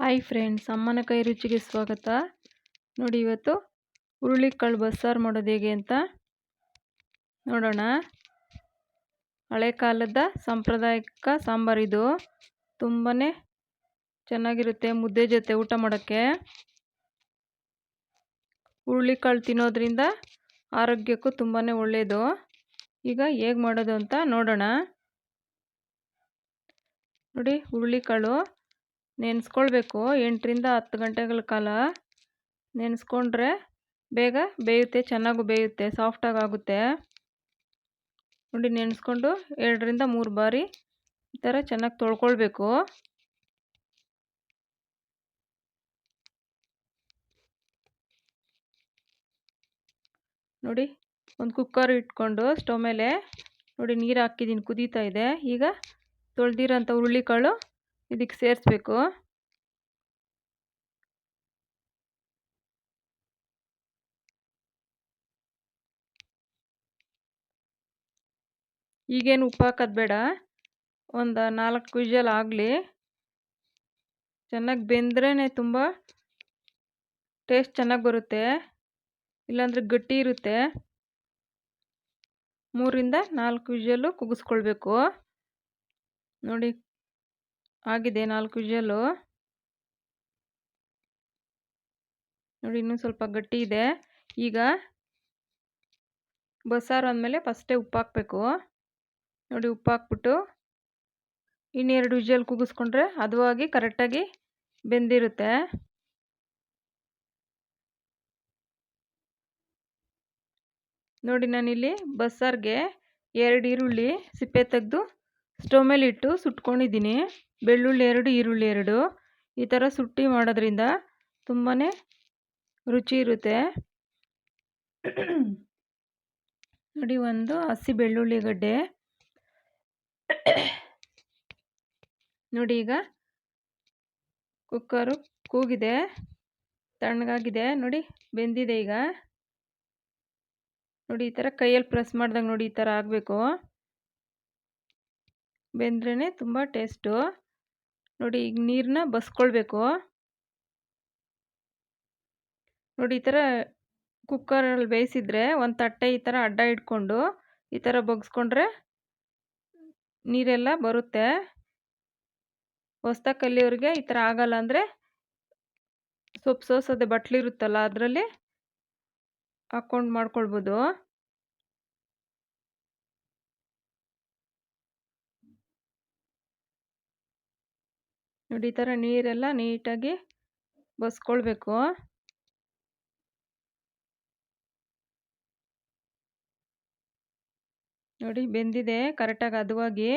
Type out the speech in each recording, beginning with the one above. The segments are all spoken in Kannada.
ಹಾಯ್ ಫ್ರೆಂಡ್ಸ್ ಅಮ್ಮನ ಕೈ ರುಚಿಗೆ ಸ್ವಾಗತ. ನೋಡಿ ಇವತ್ತು ಹುರುಳಿಕಾಳು ಬಸ್ಸಾರು ಮಾಡೋದು ಹೇಗೆ ಅಂತ ನೋಡೋಣ. ಹಳೆ ಕಾಲದ ಸಾಂಪ್ರದಾಯಿಕ ಇದು. ತುಂಬಾ ಚೆನ್ನಾಗಿರುತ್ತೆ ಮುದ್ದೆ ಜೊತೆ ಊಟ ಮಾಡೋಕ್ಕೆ. ಹುರುಳಿಕಾಳು ತಿನ್ನೋದ್ರಿಂದ ಆರೋಗ್ಯಕ್ಕೂ ತುಂಬಾ ಒಳ್ಳೆಯದು ಈಗ ಹೇಗೆ ಮಾಡೋದು ಅಂತ ನೋಡೋಣ. ನೋಡಿ ಹುರುಳಿಕಾಳು. ನೆನೆಸ್ಕೊಳ್ಬೇಕು. ಎಂಟರಿಂದ ಹತ್ತು ಗಂಟೆಗಳ ಕಾಲ ನೆನೆಸ್ಕೊಂಡ್ರೆ ಬೇಗ ಬೇಯುತ್ತೆ, ಚೆನ್ನಾಗೂ ಬೇಯುತ್ತೆ, ಸಾಫ್ಟಾಗಿ ಆಗುತ್ತೆ. ನೋಡಿ, ನೆನೆಸ್ಕೊಂಡು ಎರಡರಿಂದ ಮೂರು ಬಾರಿ ಈ ಥರ ಚೆನ್ನಾಗಿ ತೊಳ್ಕೊಳ್ಬೇಕು. ನೋಡಿ, ಒಂದು ಕುಕ್ಕರ್ ಇಟ್ಕೊಂಡು ಸ್ಟವ್ ಮೇಲೆ ನೋಡಿ ನೀರು ಹಾಕಿದ್ದೀನಿ, ಕುದೀತಾ ಇದೆ. ಈಗ ತೊಳೆದಿರೋಂಥ ಹುರುಳಿಕಾಳು ಇದಕ್ಕೆ ಸೇರಿಸ್ಬೇಕು. ಈಗೇನು ಉಪ್ಪು ಹಾಕೋದು ಬೇಡ. ಒಂದು ನಾಲ್ಕು ವಿಜಲ್ ಆಗಲಿ. ಚೆನ್ನಾಗಿ ಬೆಂದ್ರೇ ತುಂಬ ಟೇಸ್ಟ್ ಚೆನ್ನಾಗಿ ಬರುತ್ತೆ. ಇಲ್ಲಾಂದರೆ ಗಟ್ಟಿ ಇರುತ್ತೆ. ಮೂರಿಂದ ನಾಲ್ಕು ವಿಜಲ್ಲು ಕುಗಿಸ್ಕೊಳ್ಬೇಕು. ನೋಡಿ. ಆಗಿದೆ ನಾಲ್ಕು ವಿಜಲು ನೋಡಿ, ಇನ್ನೂ ಸ್ವಲ್ಪ ಗಟ್ಟಿ ಇದೆ. ಈಗ ಬಸ್ಸಾರು ಅಂದಮೇಲೆ ಫಸ್ಟೇ ಉಪ್ಪು ಹಾಕಬೇಕು. ನೋಡಿ, ಉಪ್ಪು ಹಾಕ್ಬಿಟ್ಟು ಇನ್ನೆರಡು ವಿಜಲ್ ಕೂಗಿಸ್ಕೊಂಡ್ರೆ ಹದವಾಗಿ ಕರೆಕ್ಟಾಗಿ ಬೆಂದಿರುತ್ತೆ. ನೋಡಿ, ನಾನಿಲ್ಲಿ ಬಸ್ಸಾರಿಗೆ ಎರಡು ಈರುಳ್ಳಿ ಸಿಪ್ಪೆ ತೆಗೆದು ಸ್ಟವ್ ಮೇಲೆ ಇಟ್ಟು ಸುಟ್ಕೊಂಡಿದ್ದೀನಿ. ಬೆಳ್ಳುಳ್ಳಿ ಎರಡು, ಈರುಳ್ಳಿ ಎರಡು. ಈ ಥರ ಸುಟ್ಟಿ ಮಾಡೋದ್ರಿಂದ ತುಂಬಾ ರುಚಿ ಇರುತ್ತೆ. ನೋಡಿ, ಒಂದು ಹಸಿ ಬೆಳ್ಳುಳ್ಳಿ ಗಡ್ಡೆ. ನೋಡಿ, ಈಗ ಕುಕ್ಕರು ಕೂಗಿದೆ. ತಣ್ಣಗಾಗಿದೆ. ನೋಡಿ, ಬೆಂದಿದೆ ಈಗ. ನೋಡಿ, ಈ ಥರ ಕೈಯಲ್ಲಿ ಪ್ರೆಸ್ ಮಾಡ್ದಂಗೆ ನೋಡಿ, ಈ ಥರ ಆಗಬೇಕು. ಬೆಂದ್ರೇ ತುಂಬ ಟೇಸ್ಟು. ನೋಡಿ ಈಗ ನೀರನ್ನ ಬಸ್ಕೊಳ್ಬೇಕು. ನೋಡಿ ಈ ಥರ ಕುಕ್ಕರಲ್ಲಿ ಬೇಯಿಸಿದ್ರೆ ಒಂದು ತಟ್ಟೆ ಈ ಥರ ಅಡ್ಡ ಇಟ್ಕೊಂಡು ಈ ಥರ ಬಗ್ಸ್ಕೊಂಡ್ರೆ ನೀರೆಲ್ಲ ಬರುತ್ತೆ. ಹೊಸ್ದಾಗಿ ಕಲಿಯೋರಿಗೆ ಈ ಥರ ಆಗಲ್ಲ ಅಂದರೆ ಸೊಪ್ಪು ಸೋಸೋದೆ ಬಟ್ಲಿರುತ್ತಲ್ಲ ಅದರಲ್ಲಿ ಹಾಕ್ಕೊಂಡು ಮಾಡ್ಕೊಳ್ಬೋದು. ನೋಡಿ ಈ ಥರ ನೀರೆಲ್ಲ ನೀಟಾಗಿ ಬಸ್ಕೊಳ್ಬೇಕು. ನೋಡಿ ಬೆಂದಿದೆ ಕರೆಕ್ಟಾಗಿ ಅದುವಾಗಿ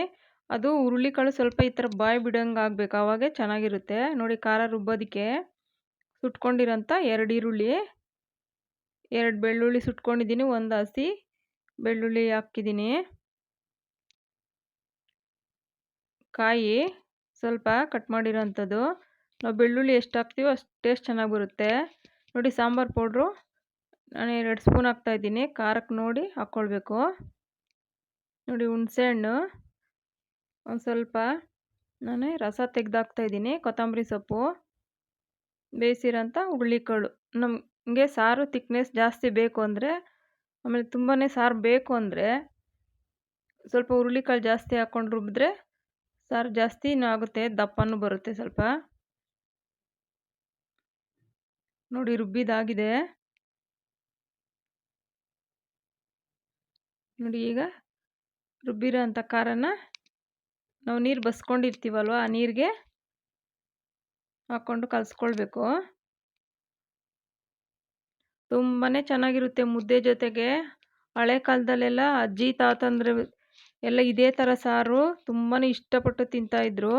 ಅದು ಹುರುಳಿಕಾಳು ಸ್ವಲ್ಪ ಈ ಥರ ಬಾಯಿ ಬಿಡೋಂಗೆ ಆಗಬೇಕು, ಆವಾಗೇ ಚೆನ್ನಾಗಿರುತ್ತೆ. ನೋಡಿ ಖಾರ ರುಬ್ಬೋದಕ್ಕೆ ಸುಟ್ಕೊಂಡಿರೋಂಥ ಎರಡು ಈರುಳ್ಳಿ, ಎರಡು ಬೆಳ್ಳುಳ್ಳಿ ಸುಟ್ಕೊಂಡಿದ್ದೀನಿ, ಒಂದು ಹಸಿ ಬೆಳ್ಳುಳ್ಳಿ ಹಾಕಿದ್ದೀನಿ. ಕಾಯಿ ಸ್ವಲ್ಪ ಕಟ್ ಮಾಡಿರೋಂಥದ್ದು. ನಾವು ಬೆಳ್ಳುಳ್ಳಿ ಎಷ್ಟು ಹಾಕ್ತೀವೋ ಅಷ್ಟು ಟೇಸ್ಟ್ ಚೆನ್ನಾಗಿ ಬರುತ್ತೆ. ನೋಡಿ ಸಾಂಬಾರು ಪೌಡ್ರು. ನಾನು ಎರಡು ಸ್ಪೂನ್ ಹಾಕ್ತಾಯಿದ್ದೀನಿ ಖಾರಕ್ಕೆ ನೋಡಿ ಹಾಕ್ಕೊಳ್ಬೇಕು ನೋಡಿ ಹುಣಸೆಹಣ್ಣು ಒಂದು ಸ್ವಲ್ಪ ನಾನು ರಸ ತೆಗೆದು ಹಾಕ್ತಾಯಿದ್ದೀನಿ ಕೊತ್ತಂಬರಿ ಸೊಪ್ಪು. ಬೇಯಿಸಿರೋಂಥ ಹುರುಳಿಕಾಳು. ನಮಗೆ ಸಾರು ತಿಕ್ನೆಸ್ ಜಾಸ್ತಿ ಬೇಕು ಅಂದರೆ, ಆಮೇಲೆ ತುಂಬಾ ಸಾರು ಬೇಕು ಅಂದರೆ, ಸ್ವಲ್ಪ ಹುರುಳಿಕಾಳು ಜಾಸ್ತಿ ಹಾಕ್ಕೊಂಡು ರುಬ್ಬಿದ್ರೆ ಸಾರು ಜಾಸ್ತಿನೂ ಆಗುತ್ತೆ ದಪ್ಪನೂ ಬರುತ್ತೆ ಸ್ವಲ್ಪ. ನೋಡಿ ರುಬ್ಬಿದಾಗಿದೆ. ನೋಡಿ ಈಗ ರುಬ್ಬಿರೋ ಅಂಥ ಖಾರನ ನಾವು ನೀರು ಬಸ್ಕೊಂಡಿರ್ತೀವಲ್ವ ಆ ನೀರಿಗೆ ಹಾಕ್ಕೊಂಡು ಕಲಿಸ್ಕೊಳ್ಬೇಕು. ತುಂಬಾ ಚೆನ್ನಾಗಿರುತ್ತೆ ಮುದ್ದೆ ಜೊತೆಗೆ ಹಳೆ ಕಾಲದಲ್ಲೆಲ್ಲ ಅಜ್ಜಿ, ತಾತಂದ್ರೆ ಎಲ್ಲ ಇದೇ ಥರ ಸಾರು ತುಂಬಾ ಇಷ್ಟಪಟ್ಟು ತಿಂತಾಯಿದ್ರು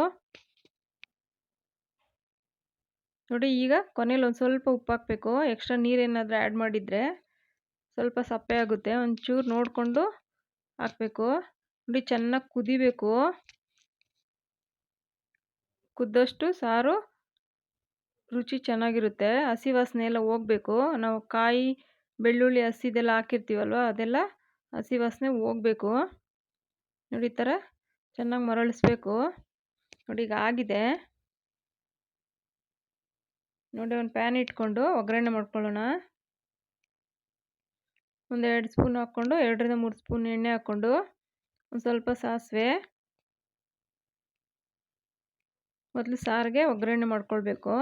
ನೋಡಿ ಈಗ ಕೊನೆಯಲ್ಲಿ ಒಂದು ಸ್ವಲ್ಪ ಉಪ್ಪು ಹಾಕಬೇಕು. ಎಕ್ಸ್ಟ್ರಾ ನೀರೇನಾದರೂ ಆ್ಯಡ್ ಮಾಡಿದರೆ ಸ್ವಲ್ಪ ಸಪ್ಪೆ ಆಗುತ್ತೆ. ಒಂಚೂರು ನೋಡಿಕೊಂಡು ಹಾಕಬೇಕು. ನೋಡಿ ಚೆನ್ನಾಗಿ ಕುದಿಬೇಕು. ಕುದ್ದಷ್ಟು ಸಾರು ರುಚಿ ಚೆನ್ನಾಗಿರುತ್ತೆ. ಹಸಿ ವಾಸನೆ ಎಲ್ಲ ಹೋಗಬೇಕು. ನಾವು ಕಾಯಿ, ಬೆಳ್ಳುಳ್ಳಿ ಹಸಿದೆಲ್ಲ ಹಾಕಿರ್ತೀವಲ್ವ ಅದೆಲ್ಲ ಹಸಿ ವಾಸನೆ ಹೋಗಬೇಕು. ನೋಡಿ ಈ ಥರ ಚೆನ್ನಾಗಿ ಮರಳಿಸ್ಬೇಕು. ನೋಡಿ ಈಗ ಆಗಿದೆ. ನೋಡಿ ಒಂದು ಪ್ಯಾನ್ ಇಟ್ಕೊಂಡು ಒಗ್ಗರಣೆ ಮಾಡ್ಕೊಳ್ಳೋಣ. ಒಂದು ಎರಡು ಸ್ಪೂನ್ ಹಾಕ್ಕೊಂಡು, ಎರಡರಿಂದ ಮೂರು ಸ್ಪೂನ್ ಎಣ್ಣೆ ಹಾಕ್ಕೊಂಡು, ಒಂದು ಸ್ವಲ್ಪ ಸಾಸಿವೆ. ಮೊದಲು ಸಾರಿಗೆ ಒಗ್ಗರಣೆ ಮಾಡ್ಕೊಳ್ಬೇಕು.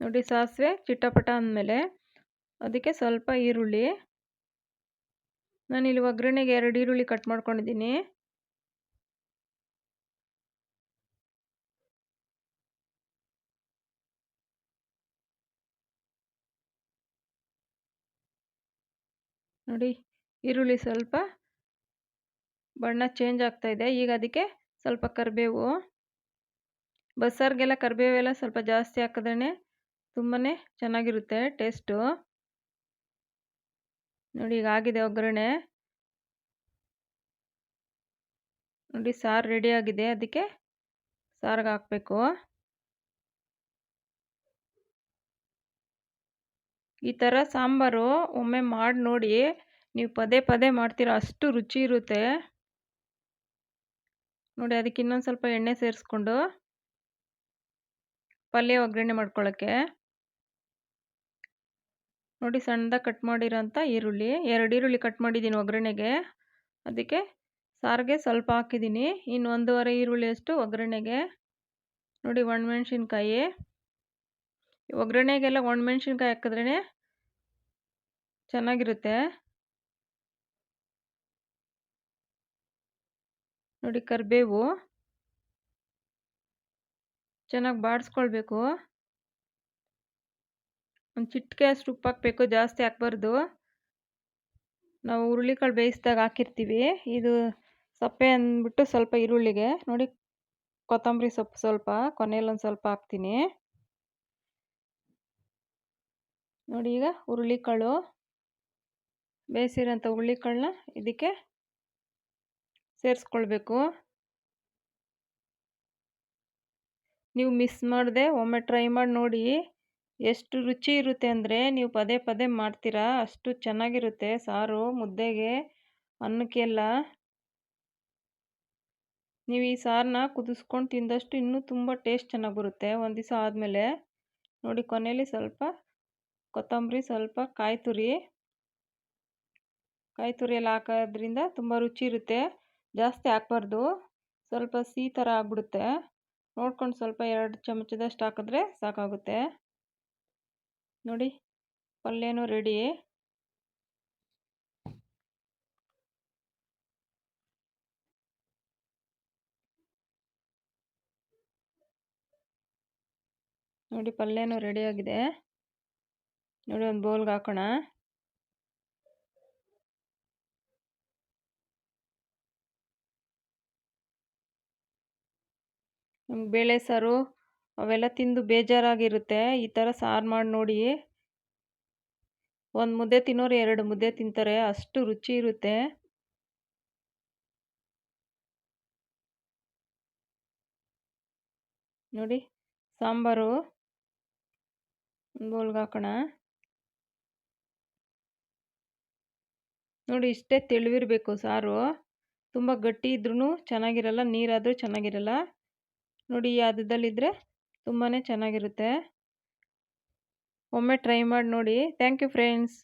ನೋಡಿ ಸಾಸಿವೆ ಚಿಟ್ಟಪಟ ಅಂದಮೇಲೆ ಅದಕ್ಕೆ ಸ್ವಲ್ಪ ಈರುಳ್ಳಿ. ನಾನಿಲ್ಲಿ ಒಗ್ಗರಣೆಗೆ ಎರಡು ಈರುಳ್ಳಿ ಕಟ್ ಮಾಡ್ಕೊಂಡಿದ್ದೀನಿ. ನೋಡಿ, ಈರುಳ್ಳಿ ಸ್ವಲ್ಪ ಬಣ್ಣ ಚೇಂಜ್ ಆಗ್ತಾ ಇದೆ. ಈಗ ಅದಕ್ಕೆ ಸ್ವಲ್ಪ ಕರಿಬೇವು. ಬಸ್ಸಾರಿಗೆಲ್ಲ ಕರಿಬೇವೆಲ್ಲ ಸ್ವಲ್ಪ ಜಾಸ್ತಿ ಹಾಕಿದ್ರೆ ತುಂಬಾ ಚೆನ್ನಾಗಿರುತ್ತೆ ಟೇಸ್ಟು ನೋಡಿ ಈಗ ಆಗಿದೆ ಒಗ್ಗರಣೆ. ನೋಡಿ ಸಾರು ರೆಡಿ ಆಗಿದೆ. ಅದಕ್ಕೆ ಸಾರಿಗೆ ಹಾಕಬೇಕು. ಈ ಥರ ಸಾಂಬಾರು ಒಮ್ಮೆ ಮಾಡಿ ನೋಡಿ ನೀವು ಪದೇ ಪದೇ ಮಾಡ್ತೀರ, ಅಷ್ಟು ರುಚಿ ಇರುತ್ತೆ. ನೋಡಿ ಅದಕ್ಕೆ ಇನ್ನೊಂದು ಸ್ವಲ್ಪ ಎಣ್ಣೆ ಸೇರಿಸ್ಕೊಂಡು ಪಲ್ಯ ಒಗ್ಗರಣೆ ಮಾಡ್ಕೊಳ್ಳೋಕ್ಕೆ. ನೋಡಿ ಸಣ್ಣದಾಗಿ ಕಟ್ ಮಾಡಿರೋಂಥ ಈರುಳ್ಳಿ, ಎರಡು ಈರುಳ್ಳಿ ಕಟ್ ಮಾಡಿದ್ದೀನಿ ಒಗ್ಗರಣೆಗೆ. ಅದಕ್ಕೆ ಸಾರಿಗೆ ಸ್ವಲ್ಪ ಹಾಕಿದ್ದೀನಿ. ಇನ್ನು ಒಂದೂವರೆ ಈರುಳ್ಳಿಯಷ್ಟು ಒಗ್ಗರಣೆಗೆ. ನೋಡಿ ಒಣಮೆಣ್ಸಿನ್ಕಾಯಿ. ಒಗ್ಗರಣೆಗೆಲ್ಲ ಒಣಮೆಣ್ಸಿನ್ಕಾಯಿ ಹಾಕಿದ್ರೇ ಚೆನ್ನಾಗಿರುತ್ತೆ. ನೋಡಿ ಕರಿಬೇವು. ಚೆನ್ನಾಗಿ ಬಾಡಿಸ್ಕೊಳ್ಬೇಕು. ಒಂದು ಚಿಟಿಕೆ ಅಷ್ಟು ಉಪ್ಪು ಹಾಕಬೇಕು, ಜಾಸ್ತಿ ಹಾಕ್ಬಾರ್ದು. ನಾವು ಹುರುಳಿಕಾಳು ಬೇಯಿಸಿದಾಗ ಹಾಕಿರ್ತೀವಿ. ಇದು ಸಪ್ಪೆ ಅಂದ್ಬಿಟ್ಟು ಸ್ವಲ್ಪ ಈರುಳ್ಳಿಗೆ. ನೋಡಿ, ಕೊತ್ತಂಬರಿ ಸೊಪ್ಪು ಸ್ವಲ್ಪ ಕೊನೆಯಲ್ಲಿ ಒಂದು ಸ್ವಲ್ಪ ಹಾಕ್ತೀನಿ. ನೋಡಿ ಈಗ ಹುರುಳಿಕಾಳು. ಬೇಯಿಸಿರೋಂಥ ಹುರುಳಿಕಾಳನ್ನ ಇದಕ್ಕೆ ಸೇರಿಸ್ಕೊಳ್ಬೇಕು. ನೀವು ಮಿಸ್ ಮಾಡಿದೆ ಒಮ್ಮೆ ಟ್ರೈ ಮಾಡಿ ನೋಡಿ. ಎಷ್ಟು ರುಚಿ ಇರುತ್ತೆ ಅಂದರೆ ನೀವು ಪದೇ ಪದೇ ಮಾಡ್ತೀರಾ, ಅಷ್ಟು ಚೆನ್ನಾಗಿರುತ್ತೆ. ಸಾರು, ಮುದ್ದೆಗೆ, ಅನ್ನಕ್ಕೆಲ್ಲ. ನೀವು ಈ ಸಾರನ್ನ ಕುದಿಸ್ಕೊಂಡು ತಿಂದಷ್ಟು ಇನ್ನೂ ತುಂಬ ಟೇಸ್ಟ್ ಚೆನ್ನಾಗಿ ಬರುತ್ತೆ ಒಂದು ದಿವಸ ಆದಮೇಲೆ ನೋಡಿ ಕೊನೆಯಲ್ಲಿ ಸ್ವಲ್ಪ ಕೊತ್ತಂಬರಿ, ಸ್ವಲ್ಪ ಕಾಯಿ ತುರಿ ಕಾಯಿ ತುರಿ ಎಲ್ಲ ಹಾಕೋದ್ರಿಂದ ತುಂಬ ರುಚಿ ಇರುತ್ತೆ. ಜಾಸ್ತಿ ಹಾಕ್ಬಾರ್ದು. ಸ್ವಲ್ಪ ಸಿಹಿ ಥರ ಆಗ್ಬಿಡುತ್ತೆ. ನೋಡ್ಕೊಂಡು ಸ್ವಲ್ಪ ಎರಡು ಚಮಚದಷ್ಟು ಹಾಕಿದ್ರೆ ಸಾಕಾಗುತ್ತೆ. ನೋಡಿ ಪಲ್ಯನೂ ರೆಡಿ ನೋಡಿ ಪಲ್ಯನೂ ರೆಡಿಯಾಗಿದೆ ನೋಡಿ ಒಂದು ಬೌಲ್ಗೆ ಹಾಕೋಣ. ಬೇಳೆ ಸಾರು ಅವೆಲ್ಲ ತಿಂದು ಬೇಜಾರಾಗಿರುತ್ತೆ. ಈ ಥರ ಸಾರು ಮಾಡಿ ನೋಡಿ ಒಂದು ಮುದ್ದೆ ತಿನ್ನೋರು ಎರಡು ಮುದ್ದೆ ತಿಂತಾರೆ. ಅಷ್ಟು ರುಚಿ ಇರುತ್ತೆ. ನೋಡಿ, ಸಾಂಬಾರು. ಬೌಲ್ಗೆ ಹಾಕೋಣ. ನೋಡಿ, ಇಷ್ಟೇ ತೆಳುವಿರಬೇಕು ಸಾರು. ತುಂಬ ಗಟ್ಟಿ ಇದ್ರೂ ಚೆನ್ನಾಗಿರಲ್ಲ, ನೀರಾದರೂ ಚೆನ್ನಾಗಿರಲ್ಲ. ನೋಡಿ, ಈ ಹದದಲ್ಲಿದ್ದರೆ ತುಂಬಾ ಚೆನ್ನಾಗಿರುತ್ತೆ. ಒಮ್ಮೆ ಟ್ರೈ ಮಾಡಿ ನೋಡಿ. Thank you friends